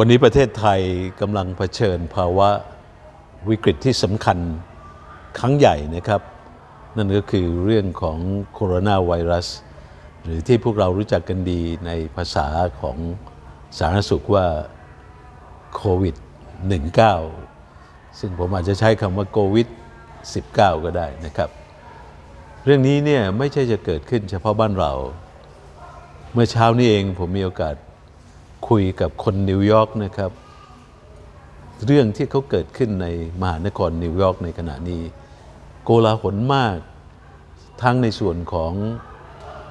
วันนี้ประเทศไทยกำลังเผชิญภาวะวิกฤตที่สำคัญครั้งใหญ่นะครับ นั่นก็คือเรื่องของโคโรนาไวรัส หรือที่พวกเรารู้จักกันดีในภาษาของสาธารณสุขว่าโควิด 19 ซึ่งผมอาจจะใช้คำว่าโควิด 19 ก็ได้นะครับ เรื่องนี้เนี่ยไม่ใช่จะเกิดขึ้นเฉพาะบ้านเรา เมื่อเช้านี้เองผมมีโอกาส คุยกับคนนิวยอร์กนะครับ เรื่องที่เขาเกิดขึ้นในมหานครนิวยอร์กในขณะนี้ โกลาหลมาก ทั้งในส่วนของ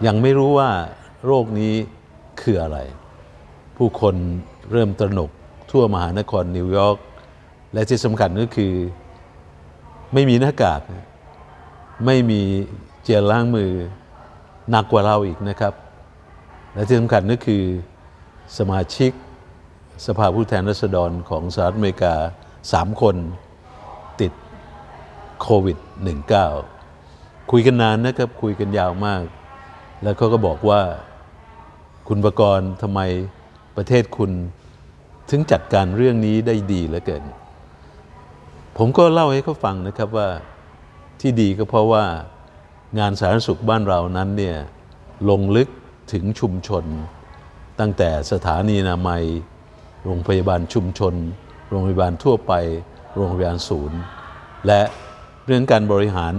ยังไม่รู้ว่าโรคนี้คืออะไร ผู้คนเริ่มตระหนกทั่วมหานครนิวยอร์กและที่สำคัญก็คือไม่มีหน้ากาก ไม่มีเจลล้างมือหนักกว่าเราอีกนะครับ และที่สำคัญก็คือ สมาชิกสภาผู้แทนราษฎรของสหรัฐอเมริกา 3 คนติดโควิด -19 คุยกันนานนะครับ คุยกันยาวมาก แล้วเขาก็บอกว่าคุณประกรณ์ทำไมประเทศคุณถึงจัดการเรื่องนี้ได้ดีเหลือเกิน ผมก็เล่าให้เขาฟังนะครับว่าที่ดีก็เพราะว่างานสาธารณสุขบ้านเรานั้นเนี่ยลงลึกถึงชุมชน ตั้งแต่สถานีนามัย โรงพยาบาลชุมชน โรงพยาบาลทั่วไป โรงพยาบาลศูนย์ และเรื่องการบริหาร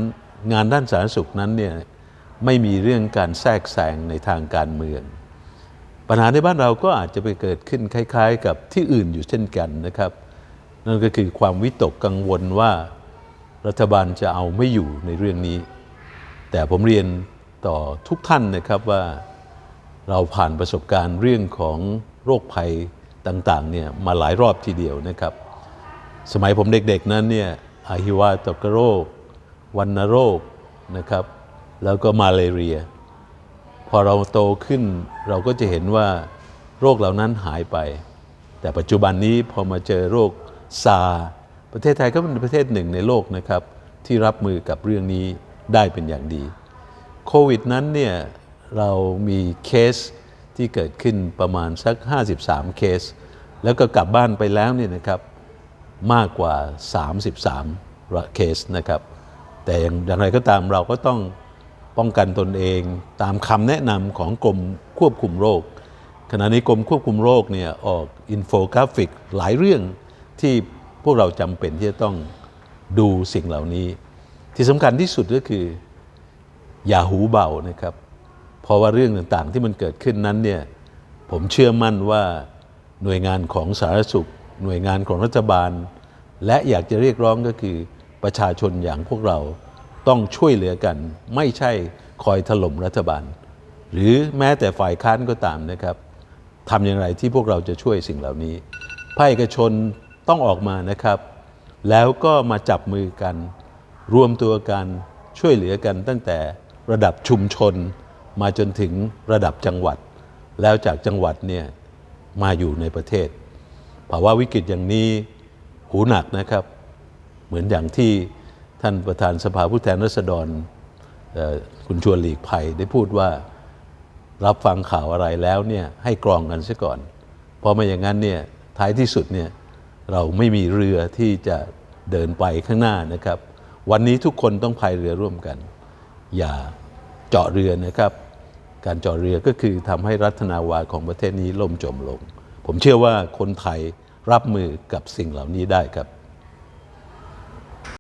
งานด้านสาธารณสุขนั้นเนี่ยไม่มีเรื่องการแทรกแซงในทางการเมือง ปัญหาในบ้านเราก็อาจจะไปเกิดขึ้นคล้าย ๆ กับที่อื่นอยู่เช่นกันนะครับ นั่นก็คือความวิตกกังวลว่ารัฐบาลจะเอาไม่อยู่ในเรื่องนี้ แต่ผมเรียนต่อทุกท่านนะครับว่า เราผ่านประสบการณ์เรื่องของโรคภัยต่างๆเนี่ยมาหลายรอบทีเดียวนะครับ สมัยผมเด็กๆนั้นเนี่ยอาหิวาตกโรค วันโรคนะครับ แล้วก็มาเลเรีย พอเราโตขึ้นเราก็จะเห็นว่าโรคเหล่านั้นหายไป แต่ปัจจุบันนี้พอมาเจอโรคซาร์ประเทศไทยก็เป็นประเทศหนึ่งในโลกนะครับ ที่รับมือกับเรื่องนี้ได้เป็นอย่างดี โควิดนั้นเนี่ย เรามีเคสที่เกิดขึ้นประมาณสัก 53 เคส แล้วก็กลับบ้านไปแล้วเนี่ยนะครับมากกว่า 33 เคสนะครับ แต่อย่างไรก็ตามเราก็ต้องป้องกันตนเองตามคำแนะนำของกรมควบคุมโรค ขณะนี้กรมควบคุมโรคเนี่ยออกอินโฟกราฟิกหลายเรื่องที่พวกเราจำเป็นที่จะต้องดูสิ่งเหล่านี้ ที่สำคัญที่สุดก็คืออย่าหูเบานะครับ เพราะว่าเรื่องต่างๆที่มันเกิดขึ้นนั้นเนี่ยผมเชื่อมั่นว่าหน่วยงานของสาธารณสุข หน่วยงานของรัฐบาล และอยากจะเรียกร้องก็คือประชาชนอย่างพวกเราต้องช่วยเหลือกัน ไม่ใช่คอยถล่มรัฐบาล หรือแม้แต่ฝ่ายค้านก็ตามนะครับทำอย่างไรที่พวกเราจะช่วยสิ่งเหล่านี้ภาคเอกชนต้องออกมานะครับ แล้วก็มาจับมือกัน รวมตัวกันช่วยเหลือกันตั้งแต่ระดับชุมชน มาจนถึงระดับจังหวัด แล้วจากจังหวัดเนี่ยมาอยู่ในประเทศภาวะวิกฤตอย่างนี้หูหนักนะครับ เหมือนอย่างที่ท่านประธานสภาผู้แทนราษฎรคุณชวนหลีกภัยได้พูดว่ารับฟังข่าวอะไรแล้วเนี่ยให้กรองกันซะก่อน เพราะไม่อย่างนั้นเนี่ยท้ายที่สุดเนี่ยเราไม่มีเรือที่จะเดินไปข้างหน้านะครับ วันนี้ทุกคนต้องพายเรือร่วมกัน อย่าเจาะเรือนะครับ การจ่อเรือก็คือทำให้รัฐนาวาของประเทศนี้ล่มจมลง ผมเชื่อว่าคนไทยรับมือกับสิ่งเหล่านี้ได้ครับ